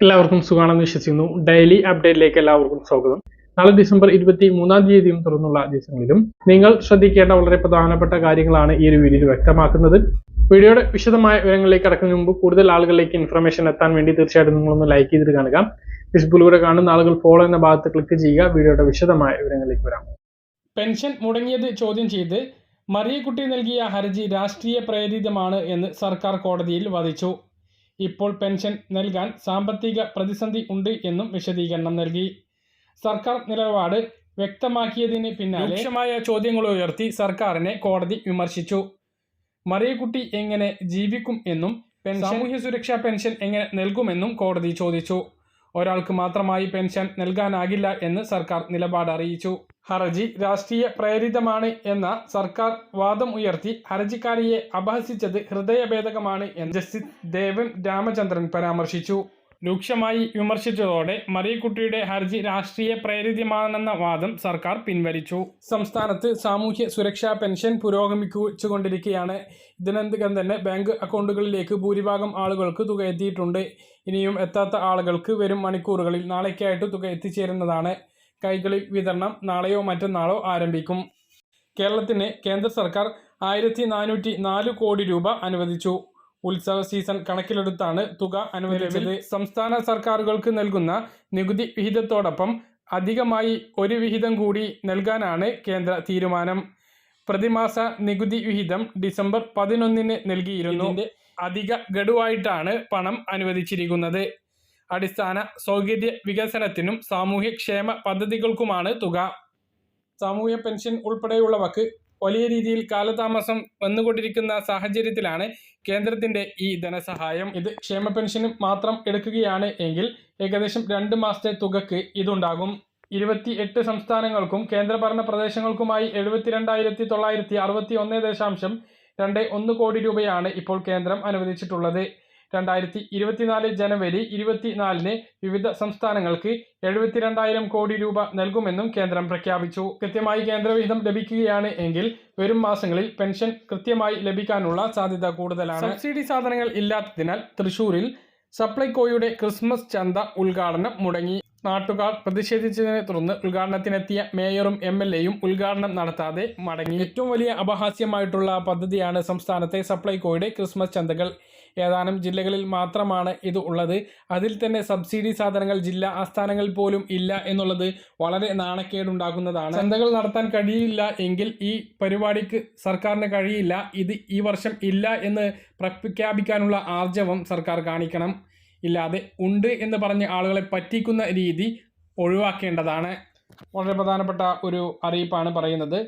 എല്ലാവർക്കും സുഖമാണെന്ന് വിശ്വസിക്കുന്നു. ഡെയിലി അപ്ഡേറ്റിലേക്ക് എല്ലാവർക്കും സ്വാഗതം. നാളെ ഡിസംബർ ഇരുപത്തി മൂന്നാം തീയതിയും തുറന്നുള്ള ദിവസങ്ങളിലും നിങ്ങൾ ശ്രദ്ധിക്കേണ്ട വളരെ പ്രധാനപ്പെട്ട കാര്യങ്ങളാണ് ഈ ഒരു വീഡിയോയിൽ വ്യക്തമാക്കുന്നത്. വീഡിയോയുടെ വിശദമായ വിവരങ്ങളിലേക്ക് കടക്കുന്നതിന് മുമ്പ് കൂടുതൽ ആളുകളിലേക്ക് ഇൻഫർമേഷൻ എത്താൻ വേണ്ടി തീർച്ചയായിട്ടും നിങ്ങളൊന്ന് ലൈക്ക് ചെയ്തിട്ട് കാണുക. ഫേസ്ബുക്കിലൂടെ കാണുന്ന ആളുകൾ ഫോളോ എന്ന ഭാഗത്ത് ക്ലിക്ക് ചെയ്യുക. വീഡിയോയുടെ വിശദമായ വിവരങ്ങളിലേക്ക് വരാം. പെൻഷൻ മുടങ്ങിയത് ചോദ്യം ചെയ്ത് മറിയക്കുട്ടി നൽകിയ ഹർജി രാഷ്ട്രീയ പ്രേരിതമാണ് എന്ന് സർക്കാർ കോടതിയിൽ വാദിച്ചു. ഇപ്പോൾ പെൻഷൻ നൽകാൻ സാമ്പത്തിക പ്രതിസന്ധി ഉണ്ട് എന്നും വിശദീകരണം നൽകി. സർക്കാർ നിലപാട് വ്യക്തമാക്കിയതിന് പിന്നാലെ രൂക്ഷമായ ചോദ്യങ്ങൾ ഉയർത്തി സർക്കാരിനെ കോടതി വിമർശിച്ചു. മറിയക്കുട്ടി എങ്ങനെ ജീവിക്കും എന്നും സാമൂഹ്യ സുരക്ഷാ പെൻഷൻ എങ്ങനെ നൽകുമെന്നും കോടതി ചോദിച്ചു. ഒരാൾക്ക് മാത്രമായി പെൻഷൻ നൽകാനാകില്ല എന്ന് സർക്കാർ നിലപാട് അറിയിച്ചു. ഹർജി രാഷ്ട്രീയ പ്രേരിതമാണ് എന്ന സർക്കാർ വാദം ഉയർത്തി ഹർജിക്കാരിയെ അപഹസിച്ചത് ഹൃദയഭേദകമാണ് എന്ന് ജസ്റ്റിസ് ദേവൻ രാമചന്ദ്രൻ പരാമർശിച്ചു. രൂക്ഷമായി വിമർശിച്ചതോടെ മറിയക്കുട്ടിയുടെ ഹർജി രാഷ്ട്രീയ പ്രേരിതമാണെന്ന വാദം സർക്കാർ പിൻവലിച്ചു. സംസ്ഥാനത്ത് സാമൂഹ്യ സുരക്ഷാ പെൻഷൻ പുരോഗമിച്ചുകൊണ്ടിരിക്കുകയാണ്. ഇതിനകം തന്നെ ബാങ്ക് അക്കൗണ്ടുകളിലേക്ക് ഭൂരിഭാഗം ആളുകൾക്ക് തുക എത്തിയിട്ടുണ്ട്. ഇനിയും എത്താത്ത ആളുകൾക്ക് വരും മണിക്കൂറുകളിൽ നാളേക്കായിട്ട് തുക എത്തിച്ചേരുന്നതാണ്. കൈകളിൽ വിതരണം നാളെയോ മറ്റന്നാളോ ആരംഭിക്കും. കേരളത്തിന് കേന്ദ്ര സർക്കാർ ആയിരത്തി കോടി രൂപ അനുവദിച്ചു. ഉത്സവ സീസൺ കണക്കിലെടുത്താണ് തുക അനുവദിച്ചത്. സംസ്ഥാന സർക്കാരുകൾക്ക് നൽകുന്ന നികുതി വിഹിതത്തോടൊപ്പം അധികമായി ഒരു വിഹിതം കൂടി നൽകാനാണ് കേന്ദ്ര തീരുമാനം. പ്രതിമാസ നികുതി വിഹിതം ഡിസംബർ പതിനൊന്നിന് നൽകിയിരുന്നു. അധിക ഗഡുവായിട്ടാണ് പണം അനുവദിച്ചിരിക്കുന്നത്. അടിസ്ഥാന സൗകര്യ വികസനത്തിനും സാമൂഹ്യക്ഷേമ പദ്ധതികൾക്കുമാണ് തുക. സാമൂഹ്യ പെൻഷൻ ഉൾപ്പെടെയുള്ളവക്ക് വലിയ രീതിയിൽ കാലതാമസം വന്നുകൊണ്ടിരിക്കുന്ന സാഹചര്യത്തിലാണ് കേന്ദ്രത്തിന്റെ ഈ ധനസഹായം. ഇത് ക്ഷേമ പെൻഷന് മാത്രം എടുക്കുകയാണ് എങ്കിൽ ഏകദേശം രണ്ട് മാസത്തെ തുകക്ക് ഇതുണ്ടാകും. ഇരുപത്തി എട്ട് സംസ്ഥാനങ്ങൾക്കും കേന്ദ്രഭരണ പ്രദേശങ്ങൾക്കുമായി എഴുപത്തിരണ്ടായിരത്തി തൊള്ളായിരത്തി അറുപത്തി ഒന്ന് ദശാംശം രണ്ട് ഒന്ന് കോടി രൂപയാണ് ഇപ്പോൾ കേന്ദ്രം അനുവദിച്ചിട്ടുള്ളത്. രണ്ടായിരത്തി ഇരുപത്തിനാല് ജനുവരി ഇരുപത്തിനാലിന് വിവിധ സംസ്ഥാനങ്ങൾക്ക് എഴുപത്തിരണ്ടായിരം കോടി രൂപ നൽകുമെന്നും കേന്ദ്രം പ്രഖ്യാപിച്ചു. കൃത്യമായി കേന്ദ്രവിഹിതം ലഭിക്കുകയാണ് എങ്കിൽ വരും മാസങ്ങളിൽ പെൻഷൻ കൃത്യമായി ലഭിക്കാനുള്ള സാധ്യത കൂടുതലാണ്. സബ്സിഡി സാധനങ്ങൾ ഇല്ലാത്തതിനാൽ തൃശൂരിൽ സപ്ലൈകോയുടെ ക്രിസ്മസ് ചന്ത ഉദ്ഘാടനം മുടങ്ങി. നാട്ടുകാർ പ്രതിഷേധിച്ചതിനെ തുടർന്ന് ഉദ്ഘാടനത്തിനെത്തിയ മേയറും എം എൽ എയും ഉദ്ഘാടനം നടത്താതെ മടങ്ങി. ഏറ്റവും വലിയ അപഹാസ്യമായിട്ടുള്ള പദ്ധതിയാണ് സംസ്ഥാനത്തെ സപ്ലൈകോയുടെ ക്രിസ്മസ് ചന്തകൾ. ഏതാനും ജില്ലകളിൽ മാത്രമാണ് ഇത് ഉള്ളത്. അതിൽ തന്നെ സബ്സിഡി സാധനങ്ങൾ ജില്ലാ ആസ്ഥാനങ്ങളിൽ പോലും ഇല്ല എന്നുള്ളത് വളരെ നാണക്കേടുണ്ടാക്കുന്നതാണ്. ചന്തകൾ നടത്താൻ കഴിയില്ല എങ്കിൽ ഈ പരിപാടിക്ക് സർക്കാരിന് കഴിയില്ല. ഇത് ഈ വർഷം ഇല്ല എന്ന് പ്രഖ്യാപിക്കാനുള്ള ആർജവം സർക്കാർ കാണിക്കണം. ഇല്ലാതെ ഉണ്ട് എന്ന് പറഞ്ഞ് ആളുകളെ പറ്റിക്കുന്ന രീതി ഒഴിവാക്കേണ്ടതാണ്. വളരെ പ്രധാനപ്പെട്ട ഒരു അറിയിപ്പാണ് പറയുന്നത്.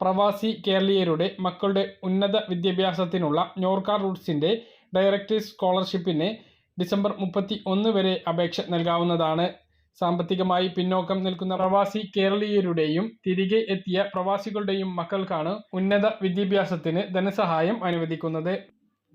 പ്രവാസി കേരളീയരുടെ മക്കളുടെ ഉന്നത വിദ്യാഭ്യാസത്തിനുള്ള നോർക്ക റൂട്ട്സിന്റെ ഡയറക്ടേഴ്സ് സ്കോളർഷിപ്പിന് ഡിസംബർ മുപ്പത്തി ഒന്ന് വരെ അപേക്ഷ നൽകാവുന്നതാണ്. സാമ്പത്തികമായി പിന്നോക്കം നിൽക്കുന്ന പ്രവാസി കേരളീയരുടെയും തിരികെ എത്തിയ പ്രവാസികളുടെയും മക്കൾക്കാണ് ഉന്നത വിദ്യാഭ്യാസത്തിന് ധനസഹായം അനുവദിക്കുന്നത്.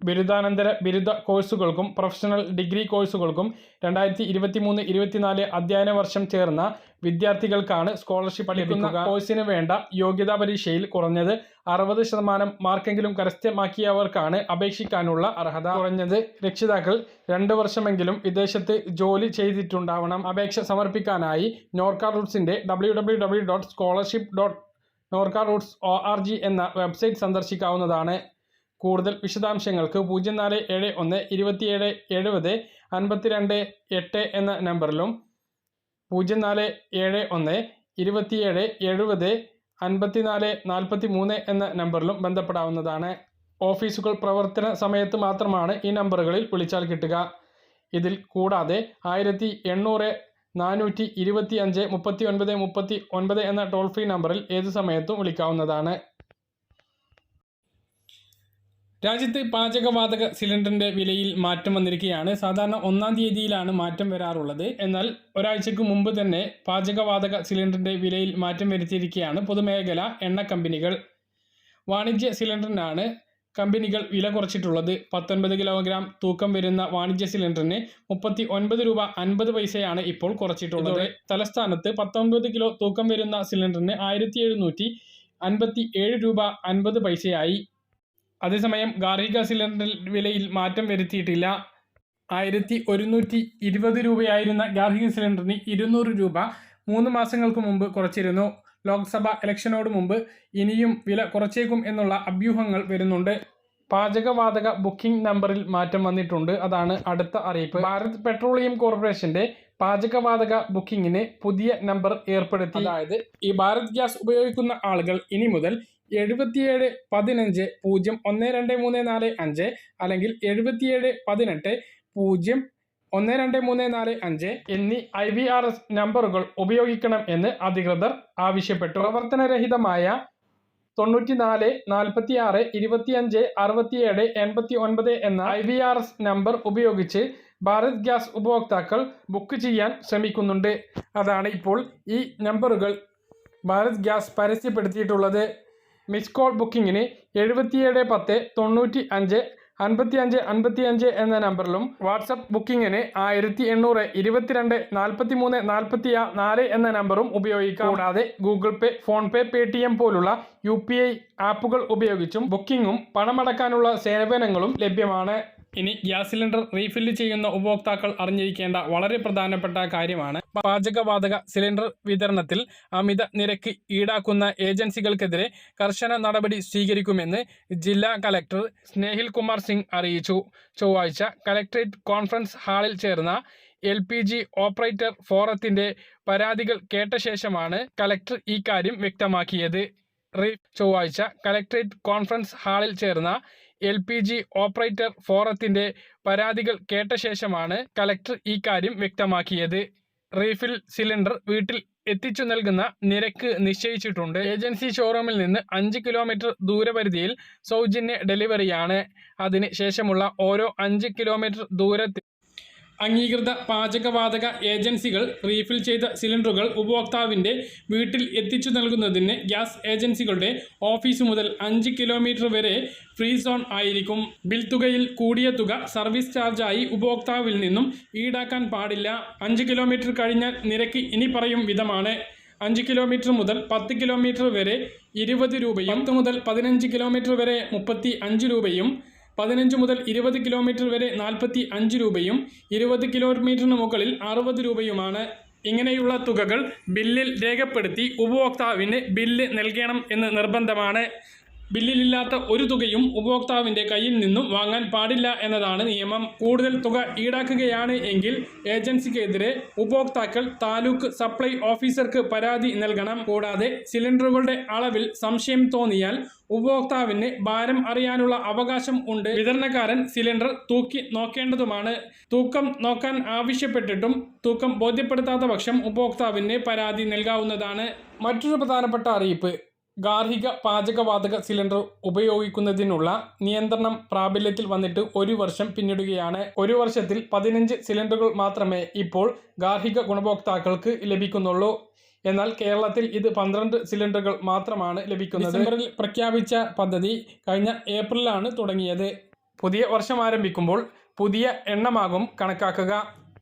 ബിരുദാനന്തര ബിരുദ കോഴ്സുകൾക്കും പ്രൊഫഷണൽ ഡിഗ്രി കോഴ്സുകൾക്കും രണ്ടായിരത്തി ഇരുപത്തി മൂന്ന് ഇരുപത്തിനാല് അധ്യയന വർഷം ചേർന്ന വിദ്യാർത്ഥികൾക്കാണ് സ്കോളർഷിപ്പ് ലഭിക്കുന്ന കോഴ്സിന് വേണ്ട യോഗ്യതാ പരീക്ഷയിൽ കുറഞ്ഞത് അറുപത് ശതമാനം മാർക്കെങ്കിലും കരസ്ഥമാക്കിയവർക്കാണ് അപേക്ഷിക്കാനുള്ള അർഹത. കുറഞ്ഞത് രക്ഷിതാക്കൾ രണ്ട് വർഷമെങ്കിലും വിദേശത്ത് ജോലി ചെയ്തിട്ടുണ്ടാവണം. അപേക്ഷ സമർപ്പിക്കാനായി Norka റൂട്ട്സിന്റെ W W W dot scholarship dot Norka roots O R G എന്ന വെബ്സൈറ്റ് സന്ദർശിക്കാവുന്നതാണ്. കൂടുതൽ വിശദാംശങ്ങൾക്ക് പൂജ്യം നാല് ഏഴ് ഒന്ന് ഇരുപത്തിയേഴ് എഴുപത് അൻപത്തിരണ്ട് എട്ട് എന്ന നമ്പറിലും പൂജ്യം നാല് ഏഴ് ഒന്ന് ഇരുപത്തിയേഴ് എഴുപത് അൻപത്തിനാല് നാൽപ്പത്തി മൂന്ന് എന്ന നമ്പറിലും ബന്ധപ്പെടാവുന്നതാണ്. ഓഫീസുകൾ പ്രവർത്തന സമയത്ത് മാത്രമാണ് ഈ നമ്പറുകളിൽ വിളിച്ചാൽ കിട്ടുക. ഇതിൽ കൂടാതെ ആയിരത്തി എണ്ണൂറ് നാനൂറ്റി ഇരുപത്തി അഞ്ച് മുപ്പത്തി ഒൻപത് മുപ്പത്തി ഒൻപത് എന്ന ടോൾ ഫ്രീ നമ്പറിൽ ഏത് സമയത്തും വിളിക്കാവുന്നതാണ്. രാജ്യത്ത് പാചകവാതക സിലിണ്ടറിന്റെ വിലയിൽ മാറ്റം വന്നിരിക്കുകയാണ്. സാധാരണ ഒന്നാം തീയതിയിലാണ് മാറ്റം വരാറുള്ളത്. എന്നാൽ ഒരാഴ്ചക്ക് മുമ്പ് തന്നെ പാചകവാതക സിലിണ്ടറിന്റെ വിലയിൽ മാറ്റം വരുത്തിയിരിക്കുകയാണ് പൊതുമേഖല എണ്ണ കമ്പനികൾ. വാണിജ്യ സിലിണ്ടറിനാണ് കമ്പനികൾ വില കുറച്ചിട്ടുള്ളത്. പത്തൊൻപത് കിലോഗ്രാം തൂക്കം വരുന്ന വാണിജ്യ സിലിണ്ടറിന് മുപ്പത്തി ഒൻപത് രൂപ അൻപത് പൈസയാണ് ഇപ്പോൾ കുറച്ചിട്ടുള്ളത്. തലസ്ഥാനത്ത് പത്തൊൻപത് കിലോ തൂക്കം വരുന്ന സിലിണ്ടറിന് ആയിരത്തി എഴുന്നൂറ്റി അൻപത്തി ഏഴ് രൂപ അൻപത് പൈസയായി. അതേസമയം ഗാർഹിക സിലിണ്ടർ വിലയിൽ മാറ്റം വരുത്തിയിട്ടില്ല. ആയിരത്തി ഒരുന്നൂറ്റി ഇരുപത് രൂപയായിരുന്ന ഗാർഹിക സിലിണ്ടറിന് ഇരുന്നൂറ് രൂപ മൂന്ന് മാസങ്ങൾക്ക് മുമ്പ് കുറച്ചിരുന്നു. ലോക്സഭ ഇലക്ഷനോട് മുമ്പ് ഇനിയും വില കുറച്ചേക്കും എന്നുള്ള അഭ്യൂഹങ്ങൾ വരുന്നുണ്ട്. പാചകവാതക ബുക്കിംഗ് നമ്പറിൽ മാറ്റം വന്നിട്ടുണ്ട്. അതാണ് അടുത്ത അറിയിപ്പ്. ഭാരത് പെട്രോളിയം കോർപ്പറേഷന്റെ പാചകവാതക ബുക്കിങ്ങിന് പുതിയ നമ്പർ ഏർപ്പെടുത്തി. അതായത് ഈ ഭാരത് ഗ്യാസ് ഉപയോഗിക്കുന്ന ആളുകൾ ഇനി മുതൽ എഴുപത്തിയേഴ് പതിനഞ്ച് പൂജ്യം ഒന്ന് രണ്ട് മൂന്ന് നാല് അഞ്ച് അല്ലെങ്കിൽ എഴുപത്തിയേഴ് പതിനെട്ട് പൂജ്യം ഒന്ന് രണ്ട് മൂന്ന് നാല് അഞ്ച് എന്നീ ഐ വി ആർ എസ് നമ്പറുകൾ ഉപയോഗിക്കണം എന്ന് അധികൃതർ ആവശ്യപ്പെട്ടു. പ്രവർത്തനരഹിതമായ തൊണ്ണൂറ്റിനാല് നാൽപ്പത്തി ആറ് ഇരുപത്തിയഞ്ച് അറുപത്തിയേഴ് എൺപത്തി ഒൻപത് എന്ന I V R S number ഉപയോഗിച്ച് ഭാരത് ഗ്യാസ് ഉപഭോക്താക്കൾ ബുക്ക് ചെയ്യാൻ ശ്രമിക്കുന്നുണ്ട്. അതാണ് ഇപ്പോൾ ഈ നമ്പറുകൾ ഭാരത് ഗ്യാസ് പരസ്യപ്പെടുത്തിയിട്ടുള്ളത്. മിസ് കോൾ ബുക്കിങ്ങിന് എഴുപത്തിയേഴ് പത്ത് തൊണ്ണൂറ്റി അഞ്ച് അൻപത്തി അഞ്ച് അൻപത്തി അഞ്ച് എന്ന നമ്പറിലും വാട്സപ്പ് ബുക്കിങ്ങിന് ആയിരത്തി എണ്ണൂറ് ഇരുപത്തിരണ്ട് നാൽപ്പത്തി മൂന്ന് നാൽപ്പത്തി നാല് എന്ന നമ്പറും ഉപയോഗിക്കാം. കൂടാതെ Google pay PhonePe Paytm പോലുള്ള യു പി ഐ ആപ്പുകൾ ഉപയോഗിച്ചും ബുക്കിങ്ങും പണമടക്കാനുള്ള സേവനങ്ങളും ലഭ്യമാണ്. ഇനി ഗ്യാസ് സിലിണ്ടർ റീഫില്ല് ചെയ്യുന്ന ഉപഭോക്താക്കൾ അറിഞ്ഞിരിക്കേണ്ട വളരെ പ്രധാനപ്പെട്ട കാര്യമാണ്. പാചകവാതക സിലിണ്ടർ വിതരണത്തിൽ അമിത നിരക്ക് ഈടാക്കുന്ന ഏജൻസികൾക്കെതിരെ കർശന നടപടി സ്വീകരിക്കുമെന്ന് ജില്ലാ കലക്ടർ സ്നേഹിൽ കുമാർ സിംഗ് അറിയിച്ചു. ചൊവ്വാഴ്ച കലക്ട്രേറ്റ് കോൺഫറൻസ് ഹാളിൽ ചേർന്ന എൽ പി ജി ഓപ്പറേറ്റർ ഫോറത്തിന്റെ പരാതികൾ കേട്ട ശേഷമാണ് കലക്ടർ ഇക്കാര്യം വ്യക്തമാക്കിയത്. ചൊവ്വാഴ്ച കലക്ട്രേറ്റ് കോൺഫറൻസ് ഹാളിൽ ചേർന്ന എൽ പി ജി ഓപ്പറേറ്റർ ഫോറത്തിന്റെ പരാതികൾ കേട്ട ശേഷമാണ് കലക്ടർ ഇക്കാര്യം വ്യക്തമാക്കിയത്. റീഫിൽ സിലിണ്ടർ വീട്ടിൽ എത്തിച്ചു നൽകുന്ന നിരക്ക് നിശ്ചയിച്ചിട്ടുണ്ട്. ഏജൻസി ഷോറൂമിൽ നിന്ന് അഞ്ച് കിലോമീറ്റർ ദൂരപരിധിയിൽ സൗജന്യ ഡെലിവറിയാണ്. അതിന് ശേഷമുള്ള ഓരോ അഞ്ച് കിലോമീറ്റർ ദൂരത്തിൽ അംഗീകൃത പാചകവാതക ഏജൻസികൾ റീഫിൽ ചെയ്ത സിലിണ്ടറുകൾ ഉപഭോക്താവിന്റെ വീട്ടിൽ എത്തിച്ചു നൽകുന്നതിന് ഗ്യാസ് ഏജൻസികളുടെ ഓഫീസ് മുതൽ അഞ്ച് കിലോമീറ്റർ വരെ ഫ്രീ സോൺ ആയിരിക്കും. ബിൽ തുകയിൽ കൂടിയ തുക സർവീസ് ചാർജായി ഉപഭോക്താവിൽ നിന്നും ഈടാക്കാൻ പാടില്ല. അഞ്ച് കിലോമീറ്റർ കഴിഞ്ഞാൽ നിരക്ക് ഇനി പറയും വിധമാണ്. അഞ്ച് കിലോമീറ്റർ മുതൽ പത്ത് കിലോമീറ്റർ വരെ ഇരുപത് രൂപയും പത്ത് മുതൽ പതിനഞ്ച് കിലോമീറ്റർ വരെ മുപ്പത്തി അഞ്ച് രൂപയും പതിനഞ്ച് മുതൽ ഇരുപത് കിലോമീറ്റർ വരെ നാൽപ്പത്തി അഞ്ച് രൂപയും ഇരുപത് കിലോമീറ്ററിന് മുകളിൽ അറുപത് രൂപയുമാണ്. ഇങ്ങനെയുള്ള തുകകൾ ബില്ലിൽ രേഖപ്പെടുത്തി ഉപഭോക്താവിന് ബില്ല് നൽകണം എന്ന് നിർബന്ധമാണ്. ബില്ലിലില്ലാത്ത ഒരു തുകയും ഉപഭോക്താവിന്റെ കയ്യിൽ നിന്നും വാങ്ങാൻ പാടില്ല എന്നതാണ് നിയമം. കൂടുതൽ തുക ഈടാക്കുകയാണ് എങ്കിൽ ഏജൻസിക്കെതിരെ ഉപഭോക്താക്കൾ താലൂക്ക് സപ്ലൈ ഓഫീസർക്ക് പരാതി നൽകണം. കൂടാതെ സിലിണ്ടറുകളുടെ അളവിൽ സംശയം തോന്നിയാൽ ഉപഭോക്താവിന് ഭാരം അറിയാനുള്ള അവകാശം ഉണ്ട്. വിതരണക്കാരൻ സിലിണ്ടർ തൂക്കി നോക്കേണ്ടതുമാണ്. തൂക്കം നോക്കാൻ ആവശ്യപ്പെട്ടിട്ടും തൂക്കം ബോധ്യപ്പെടുത്താത്ത പക്ഷം ഉപഭോക്താവിന് പരാതി നൽകാവുന്നതാണ്. മറ്റൊരു പ്രധാനപ്പെട്ട അറിയിപ്പ്. ഗാർഹിക പാചകവാതക സിലിണ്ടർ ഉപയോഗിക്കുന്നതിനുള്ള നിയന്ത്രണം പ്രാബല്യത്തിൽ വന്നിട്ട് ഒരു വർഷം പിന്നിടുകയാണ്. ഒരു വർഷത്തിൽ പതിനഞ്ച് സിലിണ്ടറുകൾ മാത്രമേ ഇപ്പോൾ ഗാർഹിക ഗുണഭോക്താക്കൾക്ക് ലഭിക്കുന്നുള്ളൂ. എന്നാൽ കേരളത്തിൽ ഇത് പന്ത്രണ്ട് സിലിണ്ടറുകൾ മാത്രമാണ് ലഭിക്കുന്നത്. ഡിസംബറിൽ പ്രഖ്യാപിച്ച പദ്ധതി കഴിഞ്ഞ ഏപ്രിലാണ് തുടങ്ങിയത്. പുതിയ വർഷം ആരംഭിക്കുമ്പോൾ പുതിയ എണ്ണമാകും കണക്കാക്കുക.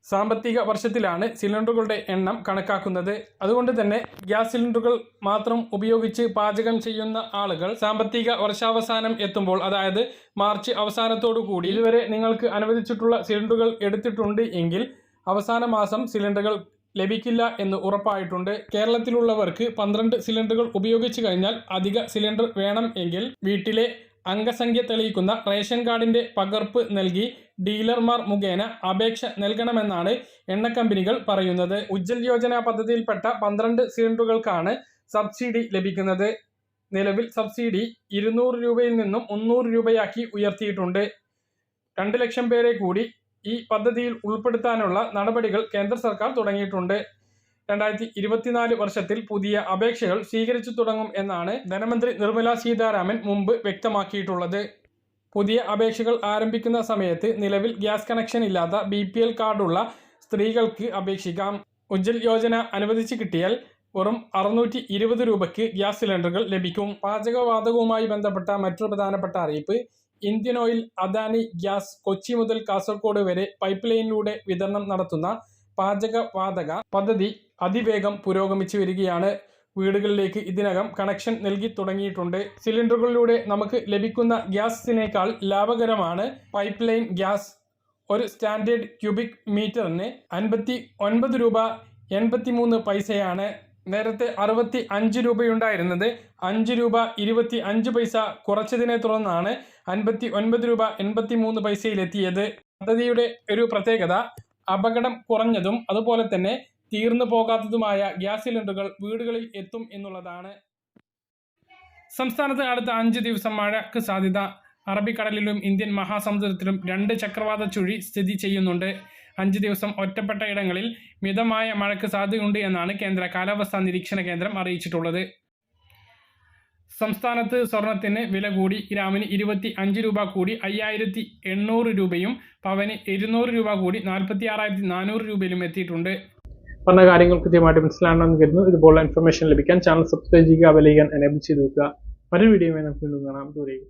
സാമ്പത്തിക വർഷത്തിലാണ് സിലിണ്ടറുകളുടെ എണ്ണം കണക്കാക്കുന്നത്. അതുകൊണ്ട് തന്നെ ഗ്യാസ് സിലിണ്ടറുകൾ മാത്രം ഉപയോഗിച്ച് പാചകം ചെയ്യുന്ന ആളുകൾ സാമ്പത്തിക വർഷാവസാനം എത്തുമ്പോൾ അതായത് മാർച്ച് അവസാനത്തോടു കൂടി ഇതുവരെ നിങ്ങൾക്ക് അനുവദിച്ചിട്ടുള്ള സിലിണ്ടറുകൾ എടുത്തിട്ടുണ്ട് എങ്കിൽ അവസാന മാസം സിലിണ്ടറുകൾ ലഭിക്കില്ല എന്ന് ഉറപ്പായിട്ടുണ്ട്. കേരളത്തിലുള്ളവർക്ക് പന്ത്രണ്ട് സിലിണ്ടറുകൾ ഉപയോഗിച്ചു കഴിഞ്ഞാൽ അധിക സിലിണ്ടർ വേണം എങ്കിൽ വീട്ടിലെ അംഗസംഖ്യ തെളിയിക്കുന്ന റേഷൻ കാർഡിന്റെ പകർപ്പ് നൽകി ഡീലർമാർ മുഖേന അപേക്ഷ നൽകണമെന്നാണ് എണ്ണ കമ്പനികൾ പറയുന്നത്. ഉജ്ജൽ യോജന പദ്ധതിയിൽപ്പെട്ട പന്ത്രണ്ട് സിലിണ്ടറുകൾക്കാണ് സബ്സിഡി ലഭിക്കുന്നത്. നിലവിൽ സബ്സിഡി ഇരുന്നൂറ് രൂപയിൽ നിന്നും മുന്നൂറ് രൂപയാക്കി ഉയർത്തിയിട്ടുണ്ട്. രണ്ട് ലക്ഷം പേരെ കൂടി ഈ പദ്ധതിയിൽ ഉൾപ്പെടുത്താനുള്ള നടപടികൾ കേന്ദ്ര സർക്കാർ തുടങ്ങിയിട്ടുണ്ട്. രണ്ടായിരത്തി ഇരുപത്തിനാല് വർഷത്തിൽ പുതിയ അപേക്ഷകൾ സ്വീകരിച്ചു തുടങ്ങും എന്നാണ് ധനമന്ത്രി നിർമ്മല സീതാരാമൻ മുമ്പ് വ്യക്തമാക്കിയിട്ടുള്ളത്. പുതിയ അപേക്ഷകൾ ആരംഭിക്കുന്ന സമയത്ത് നിലവിൽ ഗ്യാസ് കണക്ഷൻ ഇല്ലാത്ത ബി പി എൽ കാർഡുള്ള സ്ത്രീകൾക്ക് അപേക്ഷിക്കാം. ഉജ്ജൽ യോജന അനുവദിച്ച് കിട്ടിയാൽ വെറും അറുന്നൂറ്റി ഇരുപത് രൂപയ്ക്ക് ഗ്യാസ് സിലിണ്ടറുകൾ ലഭിക്കും. പാചകവാതകവുമായി ബന്ധപ്പെട്ട മറ്റൊരു പ്രധാനപ്പെട്ട അറിയിപ്പ് Indian oil Adani gas Kochi മുതൽ കാസർഗോഡ് വരെ പൈപ്പ് ലൈനിലൂടെ വിതരണം നടത്തുന്ന പാചകവാതക പദ്ധതി അതിവേഗം പുരോഗമിച്ചു വരികയാണ്. വീടുകളിലേക്ക് ഇതിനകം കണക്ഷൻ നൽകി തുടങ്ങിയിട്ടുണ്ട്. സിലിണ്ടറുകളിലൂടെ നമുക്ക് ലഭിക്കുന്ന ഗ്യാസിനേക്കാൾ ലാഭകരമാണ് പൈപ്പ് ലൈൻ ഗ്യാസ്. ഒരു സ്റ്റാൻഡേർഡ് ക്യൂബിക് മീറ്ററിന് അൻപത്തി ഒൻപത് രൂപ എൺപത്തി മൂന്ന് പൈസയാണ്. നേരത്തെ അറുപത്തി അഞ്ച് രൂപയുണ്ടായിരുന്നത്. അഞ്ച് രൂപ ഇരുപത്തി അഞ്ച് പൈസ കുറച്ചതിനെ തുടർന്നാണ് അൻപത്തി ഒൻപത് രൂപ എൺപത്തി മൂന്ന് പൈസയിലെത്തിയത്. പദ്ധതിയുടെ ഒരു പ്രത്യേകത അപകടം കുറഞ്ഞതും അതുപോലെ തന്നെ തീർന്നു പോകാത്തതുമായ ഗ്യാസ് സിലിണ്ടറുകൾ വീടുകളിൽ എത്തും എന്നുള്ളതാണ്. സംസ്ഥാനത്ത് അടുത്ത അഞ്ച് ദിവസം മഴയ്ക്ക് സാധ്യത. അറബിക്കടലിലും ഇന്ത്യൻ മഹാസമുദ്രത്തിലും രണ്ട് ചക്രവാത ചുഴി സ്ഥിതി ചെയ്യുന്നുണ്ട്. അഞ്ച് ദിവസം ഒറ്റപ്പെട്ട ഇടങ്ങളിൽ മിതമായ മഴയ്ക്ക് സാധ്യതയുണ്ട് എന്നാണ് കേന്ദ്ര കാലാവസ്ഥാ നിരീക്ഷണ കേന്ദ്രം അറിയിച്ചിട്ടുള്ളത്. സംസ്ഥാനത്ത് സ്വർണത്തിന് വില കൂടി ഗ്രാമിന് ഇരുപത്തി അഞ്ച് രൂപ കൂടി അയ്യായിരത്തി എണ്ണൂറ് രൂപയും പവന് ഇരുന്നൂറ് രൂപ കൂടി നാൽപ്പത്തി ആറായിരത്തി നാനൂറ് രൂപയിലും എത്തിയിട്ടുണ്ട്. പറഞ്ഞ കാര്യങ്ങൾ കൃത്യമായിട്ട് മനസ്സിലാണെന്ന് കരുതുന്നു. ഇതുപോലുള്ള ഇൻഫർമേഷൻ ലഭിക്കാൻ ചാനൽ സബ്സ്ക്രൈബ് ചെയ്യുക ബെലൈക്കൻ എനേബിൾ ചെയ്ത് വെക്കുക. മറ്റൊരു വീഡിയോ നമുക്ക് വീണ്ടും കാണാം. ദൂരേക്കും